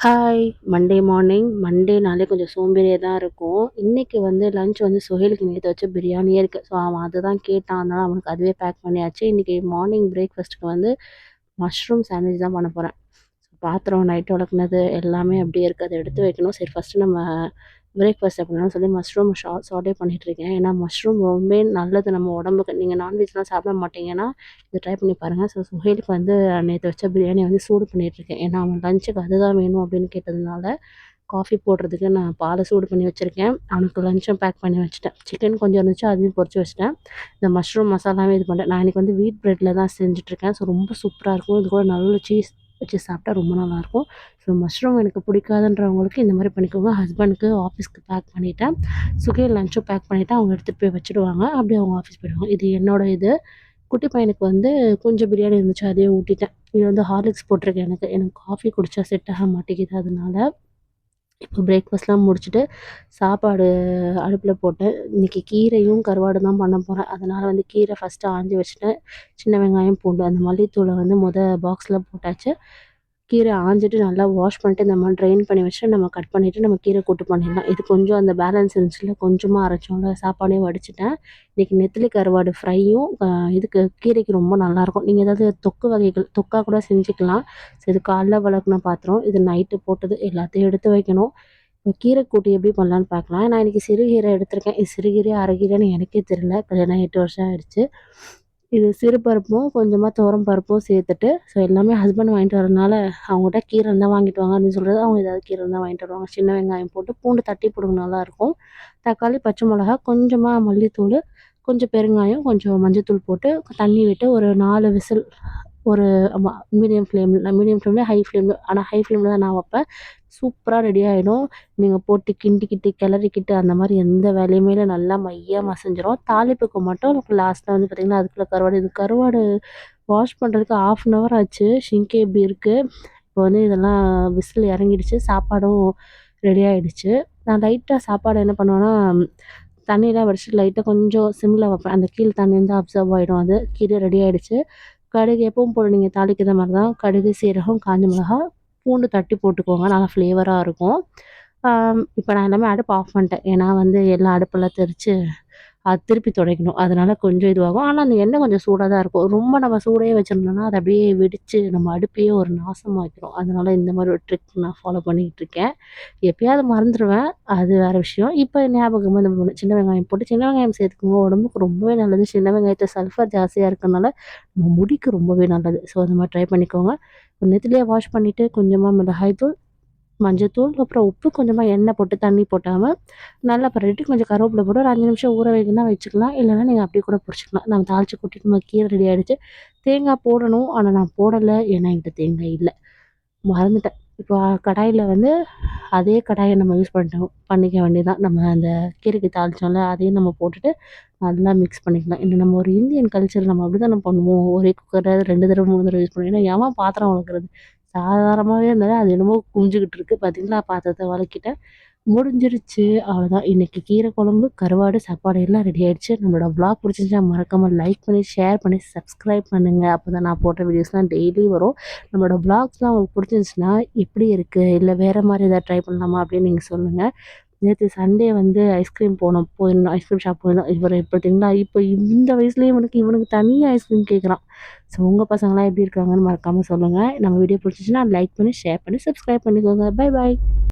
Hi Monday morning மண்டேனாலே கொஞ்சம் சோம்பேறியாக தான் இருக்கும். இன்றைக்கி வந்து லஞ்ச் வந்து சுஹேலுக்கு நேற்று வச்ச பிரியாணியே இருக்குது ஸோ அவன் அதுதான் கேட்டான். அதனால் அவனுக்கு அதுவே பேக் பண்ணியாச்சு. இன்றைக்கி மார்னிங் பிரேக்ஃபாஸ்ட்டுக்கு வந்து மஷ்ரூம் சாண்ட்விச் தான் பண்ண போகிறேன் ஸோ பாத்திரம் நைட்டு வளர்க்குனது எல்லாமே அப்படியே இருக்குது அதை எடுத்து வைக்கணும். சரி ஃபஸ்ட்டு நம்ம பிரேக்ஃபாஸ்ட் அப்படின்னா சொல்லி மஷ்ரூம் ஷா சாட்டே பண்ணிகிட்ருக்கேன் ஏன்னா மஷ்ரூம் ரொம்ப நல்லது. நம்ம உடம்புக்கு நீங்கள் நான்வெஜ்லாம் சாப்பிட மாட்டீங்கன்னா இதை ட்ரை பண்ணி பாருங்கள் ஸோ சுஹேலுக்கு வந்து நேற்று வச்ச பிரியாணி வந்து சூடு பண்ணிகிட்ருக்கேன் ஏன்னா அவன் லஞ்சுக்கு அதுதான் வேணும் அப்படின்னு கேட்டதுனால காஃபி போடுறதுக்கு நான் பாலை சூடு பண்ணி வச்சுருக்கேன். அவனுக்கு லஞ்சும் பேக் பண்ணி வச்சுட்டேன். சிக்கன் கொஞ்சம் இருந்துச்சு அதையும் பொறிச்சு வச்சுட்டேன். இந்த மஷ்ரூம் மசாலாவே இது பண்ணேன் நான் இன்றைக்கி வந்து வீட் ப்ரெட்டில் தான் செஞ்சுட்ருக்கேன் ஸோ ரொம்ப சூப்பராக இருக்கும். இது கூட நல்ல சீஸ் வச்சு சாப்பிட்டா ரொம்ப நல்லாயிருக்கும். ஸோ மஷ்ரூம் எனக்கு பிடிக்காதுன்றவங்களுக்கு இந்த மாதிரி பண்ணிக்கோங்க. ஹஸ்பண்டுக்கு ஆஃபீஸ்க்கு பேக் பண்ணிவிட்டேன் சுகையில் லஞ்சும் பேக் பண்ணிவிட்டு அவங்க எடுத்துகிட்டு போய் வச்சுடுவாங்க. அப்படியே அவங்க ஆஃபீஸ் போயிடுவாங்க. இது என்னோடய இது. குட்டி பையனுக்கு வந்து கொஞ்சம் பிரியாணி இருந்துச்சு. அதையே ஊட்டிட்டேன். இது வந்து ஹார்லிக்ஸ் போட்டிருக்கேன் எனக்கு. எனக்கு காஃபி குடித்தா செட் ஆக மாட்டேங்குது. அதனால இப்போ பிரேக்ஃபாஸ்ட்லாம் முடிச்சுட்டு சாப்பாடு அடுப்பில் போட்டேன் இன்றைக்கி கீரையும் கருவாடு தான் பண்ண போகிறேன் அதனால் வந்து கீரை ஃபஸ்ட்டு ஆஞ்சி வச்சுட்டேன் சின்ன வெங்காயம் பூண்டு அந்த மல்லித்தூளை வந்து மொதல் பாக்ஸில் போட்டாச்சு. கீரை ஆஞ்சிட்டு நல்லா வாஷ் பண்ணிட்டு இந்த மாதிரி ட்ரெயின் பண்ணி வச்சுட்டு நம்ம கட் பண்ணிவிட்டு நம்ம கீரை கூட்டு பண்ணிடலாம். இது கொஞ்சம் அந்த பேலன்ஸ் இருந்துச்சுல கொஞ்சமாக அரைச்சோம்ல சாப்பாடே வடிச்சிட்டேன். இன்றைக்கி நெத்திலி கருவாடு ஃப்ரையும் இதுக்கு கீரைக்கு ரொம்ப நல்லாயிருக்கும். நீங்கள் ஏதாவது தொக்கு வகைகள் தொக்கா கூட செஞ்சுக்கலாம். இது காலைல வளர்க்குன பாத்திரம் இது நைட்டு போட்டது எல்லாத்தையும் எடுத்து வைக்கணும். இப்போ கீரை கூட்டு எப்படி பண்ணலான்னு பார்க்கலாம் நான் இன்றைக்கி சிறுகீரை எடுத்திருக்கேன். இது சிறுகீரை அரைகீரைன்னு எனக்கே தெரியல. கல்யாணம் எட்டு வருஷம் ஆயிடுச்சு. இது சிறு பருப்பும் கொஞ்சமாக துவரம் பருப்பும் சேர்த்துட்டு ஸோ எல்லாமே ஹஸ்பண்ட் வாங்கிட்டு வரதுனால அவங்ககிட்ட கீரை இருந்தால் வாங்கிட்டு வாங்க அப்படின்னு சொல்கிறது அவங்க ஏதாவது கீரை இருந்தால் வாங்கிட்டு வருவாங்க. சின்ன வெங்காயம் போட்டு பூண்டு தட்டி போடுங்க நல்லாயிருக்கும் தக்காளி பச்சை மிளகா கொஞ்சமாக மல்லித்தூள் கொஞ்சம் பெருங்காயம் கொஞ்சம் மஞ்சத்தூள் போட்டு தண்ணி விட்டு ஒரு நாலு விசில் ஒரு ஆமாம் மீடியம் ஃப்ளேமில் மீடியம் ஃப்ளேமில் ஹை ஃப்ளேமில் ஆனால் ஹை ஃப்ளேமில் தான் நான் வைப்பேன். சூப்பராக ரெடி ஆகிடும் நீங்கள் போட்டு கிண்டிக்கிட்டு கிளறிக்கிட்டு அந்த மாதிரி எந்த வேலையுமே இல்லை. நல்லா மையாக மசிஞ்சிரும். தாளிப்புக்கு மட்டும் லாஸ்ட்டில் வந்து பார்த்திங்கன்னா அதுக்குள்ளே கருவாடு. இது கருவாடு வாஷ் பண்ணுறதுக்கு ஆஃப் அன் ஹவர் ஆச்சு. ஷிங்கே எப்படி இருக்குது இப்போ வந்து இதெல்லாம் விசில் இறங்கிடுச்சு. சாப்பாடும் ரெடி ஆகிடுச்சு நான் லைட்டாக சாப்பாடு என்ன பண்ணுவேன்னா தண்ணியெலாம் வடிச்சிட்டு லைட்டாக கொஞ்சம் சிம்மில் வைப்பேன். அந்த கீழே தண்ணி வந்து அப்சர்வ் ஆகிடும் அது கீரை ரெடி ஆகிடுச்சு கடுகு எப்பவும் போல் நீங்கள் தாளிக்கிற மாதிரி தான் கடுகு சீரகம் காஞ்ச மிளகா பூண்டு தட்டி போட்டுக்கோங்க. நல்லா ஃப்ளேவராக இருக்கும். இப்போ நான் எல்லாமே அடுப்பு ஆஃப் பண்ணிட்டேன். ஏன்னா வந்து எல்லா அடுப்பெல்லாம் தெரித்து அது திருப்பி துடைக்கணும். அதனால் கொஞ்சம் இதுவாகும். ஆனால் அந்த எண்ணெய் கொஞ்சம் சூடாக தான் இருக்கும். ரொம்ப நம்ம சூடே வச்சுருந்தோம்னா அதை அப்படியே வெடித்து நம்ம அடுப்பையே ஒரு நாசமாக்கிடும் அதனால் இந்த மாதிரி ஒரு ட்ரிக் நான் ஃபாலோ பண்ணிக்கிட்டு இருக்கேன். எப்பயாவது மறந்துடுவேன் அது வேறு விஷயம். இப்போ ஞாபகம் இந்த சின்ன வெங்காயம் போட்டு சின்ன வெங்காயம் சேர்த்துக்கோங்க உடம்புக்கு ரொம்பவே நல்லது. சின்ன வெங்காயத்தை சல்ஃபர் ஜாஸ்தியாக இருக்கனால நம்ம முடிக்கு ரொம்பவே நல்லது. ஸோ அந்த மாதிரி ட்ரை பண்ணிக்கோங்க. நெத்திலே வாஷ் பண்ணிவிட்டு கொஞ்சமாக மிளகாய் தூள் மஞ்சத்தூள் அப்புறம் உப்பு கொஞ்சமாக எண்ணெய் போட்டு தண்ணி போட்டாமல் நல்லா பரட்டிட்டு கொஞ்சம் கருவேப்பிலை போட்டு ஒரு அஞ்சு நிமிஷம் ஊற வைக்கணும்னா வச்சுக்கலாம். இல்லைனா நீங்கள் அப்படியே கூட பிடிச்சிக்கலாம் நம்ம தாளித்து கொட்டிட்டு நம்ம கீரை ரெடி ஆகிடுச்சு தேங்காய் போடணும். ஆனால் நான் போடலை. ஏன்னா என்கிட்ட தேங்காய் இல்லை. மறந்துட்டேன். இப்போ கடாயில் வந்து அதே கடாயை நம்ம யூஸ் பண்ணிட்டோம். பண்ணிக்க வேண்டியதான் நம்ம அந்த கீரைக்கு தாளித்தோம்ல அதையும் நம்ம போட்டுட்டு நல்லா மிக்ஸ் பண்ணிக்கலாம். இந்த நம்ம ஒரு இந்தியன் கல்ச்சர் நம்ம அப்படி தானே பண்ணுவோம். ஒரே குக்கரை ரெண்டு தடவை மூணு தடவை யூஸ் பண்ணுவோம் ஏன்னா ஏமா பாத்திரம் வளர்க்குறது. சாதாரணமாகவே இருந்தாலும் அது என்னமோ குஞ்சுக்கிட்டு இருக்குது பார்த்தீங்களா பாத்திரத்தை வளர்க்கிட்டேன் முடிஞ்சிருச்சு. அவ்வளோதான் இன்றைக்கி கீரை குழம்பு கருவாடு சாப்பாடு எல்லாம் ரெடி ஆகிடுச்சு நம்மளோட வ்ளாக் பிடிச்சிருந்தா மறக்காமல் லைக் பண்ணி ஷேர் பண்ணி சப்ஸ்கிரைப் பண்ணுங்கள் அப்போ தான் நான் போட்ட வீடியோஸ்லாம் டெய்லி வரும். நம்மளோட ப்ளாக்ஸ்லாம் உங்களுக்கு பிடிச்சிருந்துச்சுன்னா எப்படி இருக்குது இல்லை வேறு மாதிரி எதாவது ட்ரை பண்ணலாமா அப்படின்னு நீங்கள் சொல்லுங்கள் நேற்று சண்டே வந்து ஐஸ்கிரீம் போனோம். போயிருந்தோம். ஐஸ்கிரீம் ஷாப் போயிருந்தோம். இவர் பார்த்தீங்களா இப்போ இந்த வயசுலேயே இவனுக்கு இவனுக்கு தனியாக ஐஸ்கிரீம் கேட்குறான் ஸோ உங்கள் பசங்களாம் எப்படி இருக்காங்கன்னு மறக்காமல் சொல்லுங்கள் நம்ம வீடியோ பிடிச்சிச்சின்னா லைக் பண்ணி ஷேர் பண்ணி சப்ஸ்கிரைப் பண்ணிக்கோங்க. Bye bye